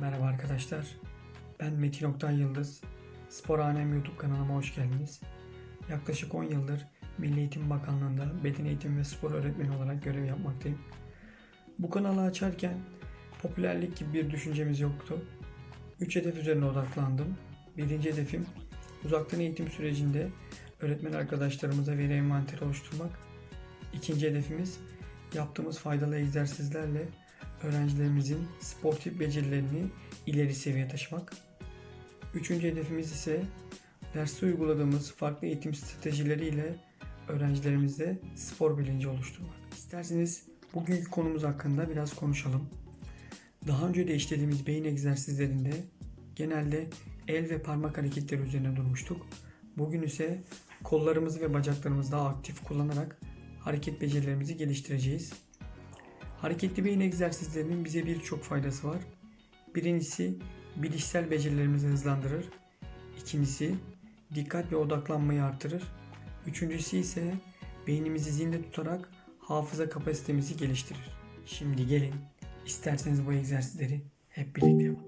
Merhaba arkadaşlar. Ben Metin Oktay Yıldız. Sporhanem YouTube kanalıma hoş geldiniz. Yaklaşık 10 yıldır Milli Eğitim Bakanlığı'nda beden eğitimi ve spor öğretmeni olarak görev yapmaktayım. Bu kanalı açarken popülerlik gibi bir düşüncemiz yoktu. 3 hedef üzerine odaklandım. Birinci hedefim uzaktan eğitim sürecinde öğretmen arkadaşlarımıza veri envanteri oluşturmak. İkinci hedefimiz yaptığımız faydalı egzersizlerle öğrencilerimizin sportif becerilerini ileri seviyeye taşımak. Üçüncü hedefimiz ise derste uyguladığımız farklı eğitim stratejileriyle öğrencilerimizde spor bilinci oluşturmak. İsterseniz bugünkü konumuz hakkında biraz konuşalım. Daha önce de işlediğimiz beyin egzersizlerinde genelde el ve parmak hareketleri üzerine durmuştuk. Bugün ise kollarımızı ve bacaklarımızı daha aktif kullanarak hareket becerilerimizi geliştireceğiz. Hareketli beyin egzersizlerinin bize birçok faydası var. Birincisi bilişsel becerilerimizi hızlandırır. İkincisi dikkat ve odaklanmayı artırır. Üçüncüsü ise beynimizi zinde tutarak hafıza kapasitemizi geliştirir. Şimdi gelin isterseniz bu egzersizleri hep birlikte yapalım.